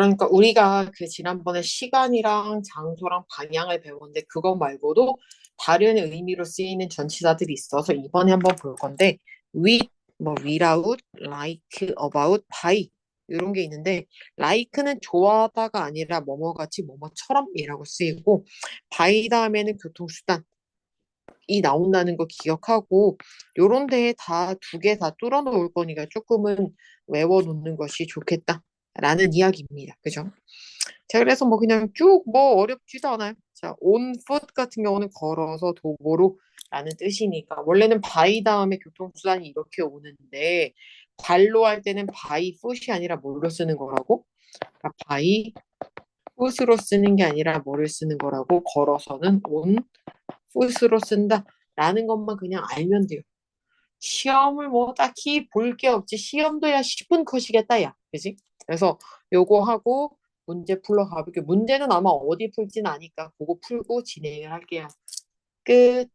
그러니까 우리가 그 지난번에 시간이랑 장소랑 방향을 배웠는데 그거 말고도 다른 의미로 쓰이는 전치사들이 있어서 이번에 한번 볼 건데 with, 뭐 without, like, about, by 이런 게 있는데 like는 좋아하다가 아니라 뭐뭐 같이 뭐뭐처럼이라고 쓰이고 by 다음에는 교통수단 이 나온다는 거 기억하고 요런 데에 다 두 개 다 뚫어 놓을 거니까 조금은 외워 놓는 것이 좋겠다 라는 이야기입니다. 그죠? 자, 그래서 뭐 그냥 쭉 뭐 어렵지도 않아요. 자, on foot 같은 경우는 걸어서 도보로 라는 뜻이니까 원래는 by 다음에 교통수단이 이렇게 오는데 발로 할 때는 by foot이 아니라 뭘로 쓰는 거라고? 그러니까 by foot으로 쓰는 게 아니라 뭐를 쓰는 거라고? 걸어서는 on foot으로 쓴다 라는 것만 그냥 알면 돼요. 시험을 뭐 딱히 볼 게 없지. 시험도 야 10분 컷이겠다, 야. 그지? 그래서 요거 하고 문제 풀러 가볼게요. 문제는 아마 어디 풀지는 아니까 그거 풀고 진행을 할게요. 끝.